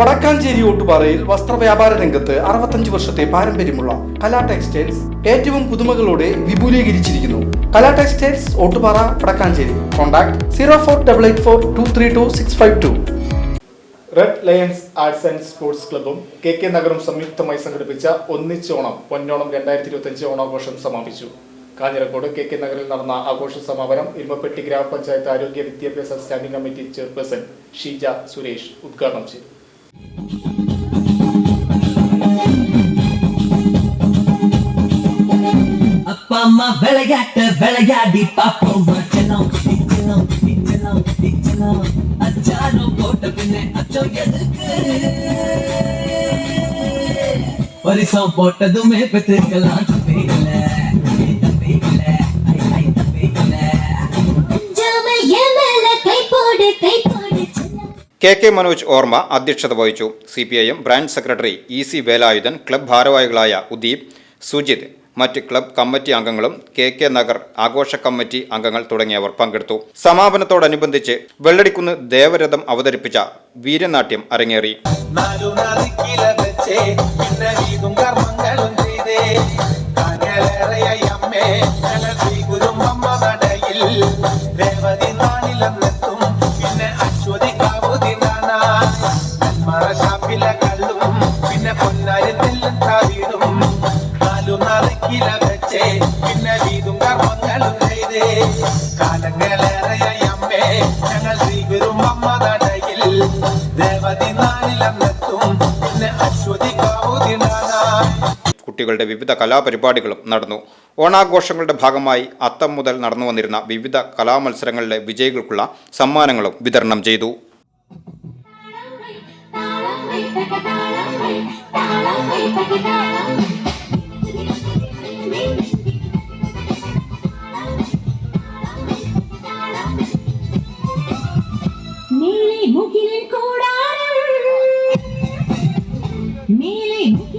വടക്കാഞ്ചേരി ഓട്ടുപാറയിൽ വസ്ത്രവ്യാപാര രംഗത്ത് അറുപത്തഞ്ച് വർഷത്തെ പാരമ്പര്യമുള്ള കലാ ടെക്സ്റ്റൈൽസ് ഏറ്റവും പുതുമകളോടെ വിപുലീകരിച്ചിരിക്കുന്നു. Kala textiles Ottupara Vadakkanchery. Contact zero four double eight four two three two six five two. Red lions arts and sports ക്ലബ്ബും K K നഗറും സംയുക്തമായി സംഘടിപ്പിച്ച ഒന്നിച്ചോണം പൊന്നോണം രണ്ടായിരത്തി ഇരുപത്തഞ്ച് ഓണാഘോഷം സമാപിച്ചു. കാഞ്ഞിരക്കോട് കെ കെ നഗറിൽ നടന്ന ആഘോഷ സമാപനം ഇരുമപ്പെട്ടി ഗ്രാമപഞ്ചായത്ത് ആരോഗ്യ വിദ്യാഭ്യാസ standing committee chairperson Sheeja Suresh ഉദ്ഘാടനം ചെയ്തു. அப்பா அம்மா விளையாட்ட விளையாடி பாப்போம் செல்லம் செல்லம் செல்லம் செல்லம் அச்சாரம் போட்ட பின்னே அச்சம் எதுக்கு பரிசம் போட்டதுமே பெற்றுக்கலாம் தப்பிக்கல தப்பிக்கல ஐ தப்பிக்கல അഞ്ചാമൽ എമല കൈപോട് കൈപോട് ചെല്ലാം കെ കെ മനോജ് ഓർമ്മ അധ്യക്ഷത വഹിച്ചു C P I M branch secretary E C Velayudhan club ഭാരവാഹികളായ ഉദീപ് സുജിത് മറ്റ് ക്ലബ് കമ്മിറ്റി അംഗങ്ങളും കെ കെ നഗർ ആഘോഷ കമ്മിറ്റി അംഗങ്ങൾ തുടങ്ങിയവർ പങ്കെടുത്തു. സമാപനത്തോടനുബന്ധിച്ച് വെള്ളടിക്കുന്ന് ദേവരഥം അവതരിപ്പിച്ച വീരനാട്യം അരങ്ങേറി. വെച്ചേ പിന്നെ അശ്വതി കാവുതി കാഞ്ഞലേറെയായി അമ്മേ നറുക്കില വെച്ചേ പിന്നെ വീതും കർമ്മങ്ങളും ചെയ്തേ കാലങ്ങളേറെയായി അമ്മേ ഞങ്ങൾ ശ്രീ ഗുരുമമ്മ നടയിൽ ദേവതി നാളിലെന്നെത്തും പിന്നെ അശ്വതി കുട്ടികളുടെ വിവിധ കലാപരിപാടികളും നടന്നു. ഓണാഘോഷങ്ങളുടെ ഭാഗമായി അത്തം മുതൽ നടന്നു വന്നിരുന്ന വിവിധ കലാമത്സരങ്ങളിലെ വിജയികൾക്കുള്ള സമ്മാനങ്ങളും വിതരണം ചെയ്തു. മേലെ മുകിലിൻ കൂടാരം മേലെ മുകിലിൻ